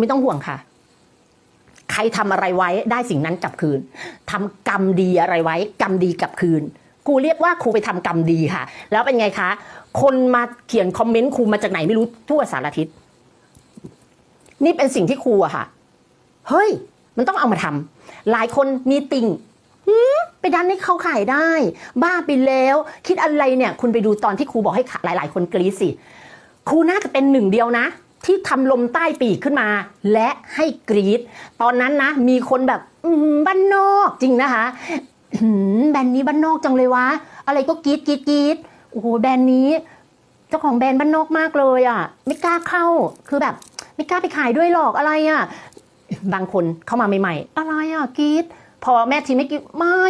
ไม่ต้องห่วงค่ะ ใครทำอะไรไว้ได้สิ่งนั้นกลับคืนทำกรรมดีอะไรไว้ กรรมดีกลับคืนครูเรียกว่าครูไปทำกรรมดีค่ะ แล้วเป็นไงคะ คนมาเขียนคอมเมนต์ครูมาจากไหนไม่รู้ทั่วสารทิศนี่เป็นสิ่งที่ครูอะค่ะ เฮ้ย มันต้องเอามาทำหลายคนมีติ่งไปดันให้เขาขายได้ บ้าไปแล้ว คิดอะไรเนี่ย คุณไปดูตอนที่ครูบอกให้ขายหลาย ๆ คนกรีดสิครูน่าจะเป็นหนึ่งเดียวนะ ที่ทำลมใต้ปีกขึ้นมา และให้กรีด ตอนนั้นนะ มีคนแบบบ้านนอกจริงนะคะแบรนด์นี้บ้านนอกจังเลยวะ อะไรก็กรีดกรีดกรีดโอ้โหแบรนด์นี้ เจ้าของแบรนด์บ้านนอกมากเลยอะ ไม่กล้าเข้าคือแบบ ไม่กล้าไปขายด้วยหรอกอะไรอะ บางคนเข้ามาใหม่ๆ อะไรอะกรีดพอแม่ทีไม่กรีดไม่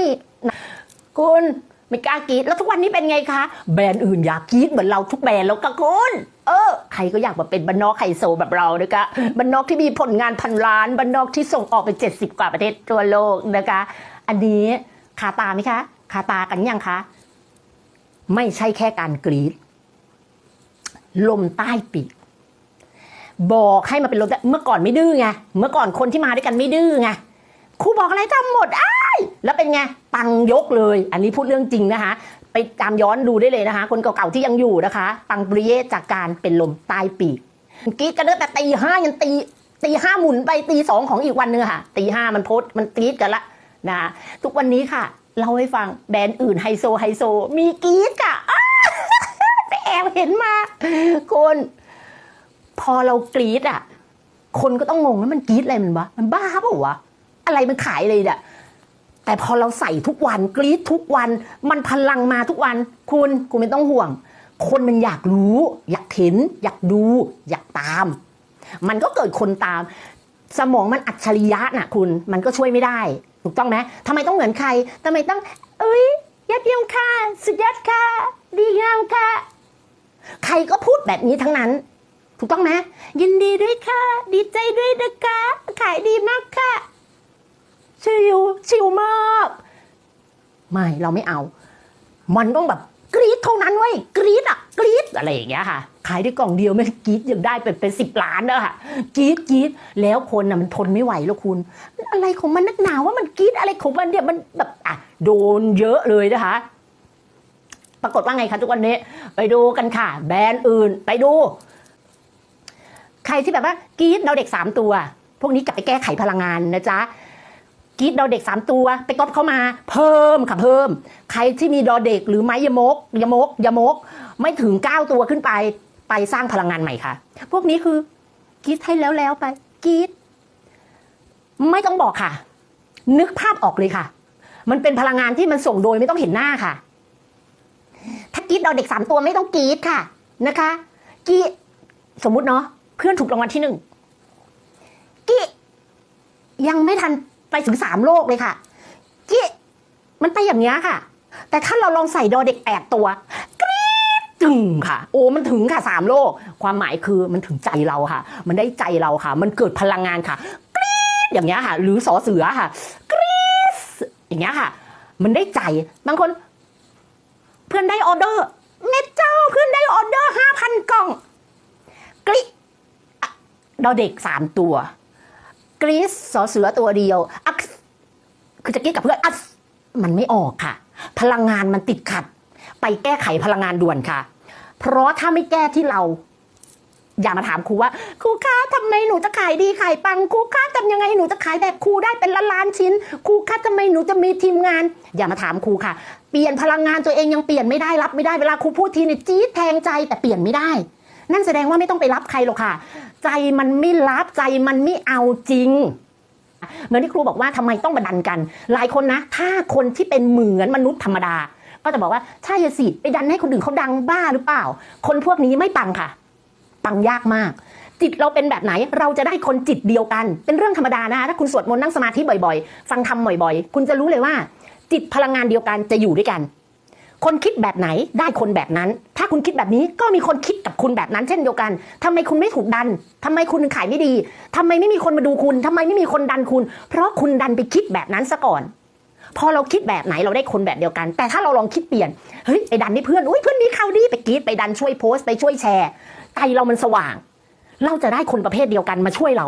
คุณ ไม่กล้ากรีดแล้วทุกวันนี้เป็นไงคะ แบรนด์อื่นอยากกรีดเหมือนเราทุกแบรนด์แล้วก็คุณเออใครก็อยากมาเป็นบ้านอกไฮโซแบบเรานะคะบ้านอกที่มีผลงานพันล้านบ้านอกที่ส่งออกไป 70 กว่าประเทศทั่วโลกนะคะ อันนี้คาตาไหมคะคาตากันยังคะ ไม่ใช่แค่การกรีดลมใต้ปีกบอกให้มาเป็นลมเมื่อก่อนไม่ดื้อไงเมื่อก่อนคนที่มาด้วยกันไม่ดื้อไงครูบอกอะไรทำหมดอ้า แล้วเป็นไงปังยกเลย อันนี้พูดเรื่องจริงนะคะ ไปตามย้อนดูได้เลยนะคะ คนเก่าๆที่ยังอยู่นะคะ ปังปริเยจากการเป็นลมใต้ปีกกรีดกันตั้งแต่ตีห้ายันตีตีห้าหมุนไปตีสองของอีกวันนึงค่ะ ตีห้ามันโพสมันกรีดกันละนะทุกวันนี้ค่ะเล่าให้ฟังแบรนด์อื่นไฮโซไฮโซ มีกรีดค่ะไปแอบเห็นมาคุณพอเรากรีดอะ คนก็ต้องงงว่ามันกรีดอะไรมันวะมันบ้าเปล่าวะอะไรมันขายเลยเนี่ย แต่พอเราใส่ทุกวันกรีดทุกวัน มันพลังมาทุกวัน คุณคุณไม่ต้องห่วง คนมันอยากรู้ อยากเห็น อยากดู อยากตาม มันก็เกิดคนตาม สมองมันอัจฉริยะน่ะ คุณมันก็ช่วยไม่ได้ ถูกต้องไหมทำไมต้องเหมือนใครทำไมต้อง เอ้ยยอดเยี่ยมค่ะ สุดยอดค่ะ ดีงามค่ะ ใครก็พูดแบบนี้ทั้งนั้น ถูกต้องไหมยินดีด้วยค่ะ ดีใจด้วยนะคะขายดีมากค่ะ ชิวชิวมาก ไม่เราไม่เอา มันต้องแบบกรี๊ดเท่านั้นเว้ยกรี๊ดอะกรี๊ดอะไรอย่างเงี้ยค่ะ ขายได้กล่องเดียวไม่กรี๊ดยังได้เป็นเป็นสิบล้านเนอะค่ะกรี๊ดกรี๊ดแล้วคนน่ะมันทนไม่ไหวแล้วคุณ อะไรของมันนักหนาว่ามันกรี๊ดอะไรของมันเนี่ยมันแบบอะโดนเยอะเลยนะคะปรากฏว่าไงคะทุกวันนี้ ไปดูกันค่ะ แบรนด์อื่นไปดู ใครที่แบบว่ากรี๊ดเราเด็กสามตัว พวกนี้กลับไปแก้ไขพลังงานนะจ๊ะ กรีดดอเด็กสามตัว ไปก๊อปเข้ามา เพิ่มค่ะเพิ่ม ใครที่มีดอเด็กหรือไม้ยมกยมกยมก ไม่ถึงเก้าตัวขึ้นไปไปสร้างพลังงานใหม่ค่ะ พวกนี้คือกรีดให้แล้วแล้วไปกรีดไม่ต้องบอกค่ะ นึกภาพออกเลยค่ะ มันเป็นพลังงานที่มันส่งโดยไม่ต้องเห็นหน้าค่ะ ถ้ากรีดดอเด็กสามตัวไม่ต้องกรีดค่ะนะคะกีดสมมุติเนาะเพื่อนถูกรางวัลที่หนึ่งกีดยังไม่ทัน ไปถึงสามโลกเลยค่ะกี้มันไปอย่างเนี้ยค่ะ แต่ถ้าเราลองใส่ดอเด็กแปดตัวกรี๊ดจึงค่ะ โอ้มันถึงค่ะสามโลก ความหมายคือมันถึงใจเราค่ะ มันได้ใจเราค่ะ มันเกิดพลังงานค่ะกรี๊ดอย่างเงี้ยค่ะ หรือสอเสือค่ะกรี๊ดอย่างเงี้ยค่ะ มันได้ใจบางคน เพื่อนได้ออเดอร์เม็ดเจ้าเพื่อนได้ออเดอร์ห้าพันกล่องกรี๊ดดอเด็กสามตัว กรีซสอเสือตัวเดียวอักคือจะกรีดกับเพื่อนอัสมันไม่ออกค่ะ พลังงานมันติดขัด ไปแก้ไขพลังงานด่วนค่ะ เพราะถ้าไม่แก้ที่เรา อย่ามาถามครูว่า ครูคะทำไมหนูจะขายดีขายปังครูคะทำยังไงหนูจะขายแบบครูได้เป็นล้านล้านชิ้นครูคะทำไมหนูจะมีทีมงาน อย่ามาถามครูค่ะ เปลี่ยนพลังงานตัวเองยังเปลี่ยนไม่ได้รับไม่ได้เวลาครูพูดทีเนี่ยจี๊ดแทงใจแต่เปลี่ยนไม่ได้ นั่นแสดงว่าไม่ต้องไปรับใครหรอกค่ะ ใจมันไม่รับใจมันไม่เอาจริงเหมือนที่ครูบอกว่าทำไมต้องมาดันกัน หลายคนนะ ถ้าคนที่เป็นเหมือนมนุษย์ธรรมดา ก็จะบอกว่าใช่สิไปดันให้คนอื่นเขาดังบ้าหรือเปล่า คนพวกนี้ไม่ปังค่ะ ปังยากมาก จิตเราเป็นแบบไหนเราจะได้คนจิตเดียวกัน เป็นเรื่องธรรมดานะคะถ้าคุณสวดมนต์นั่งสมาธิบ่อยๆ ฟังธรรมบ่อยๆ คุณจะรู้เลยว่า จิตพลังงานเดียวกันจะอยู่ด้วยกัน คนคิดแบบไหนได้คนแบบนั้น ถ้าคุณคิดแบบนี้ก็มีคนคิดกับคุณแบบนั้น เช่นเดียวกันทำไมคุณไม่ถูกดันทำไมคุณถึงขายไม่ดีทำไมไม่มีคนมาดูคุณทำไมไม่มีคนดันคุณ เพราะคุณดันไปคิดแบบนั้นซะก่อนพอเราคิดแบบไหนเราได้คนแบบเดียวกัน แต่ถ้าเราลองคิดเปลี่ยนเฮ้ยไปดันให้เพื่อนอุ้ยเพื่อนมีข่าวดีไปกรีดไปดันช่วยโพสต์ไปช่วยแชร์ใจเรามันสว่าง เราจะได้คนประเภทเดียวกันมาช่วยเรา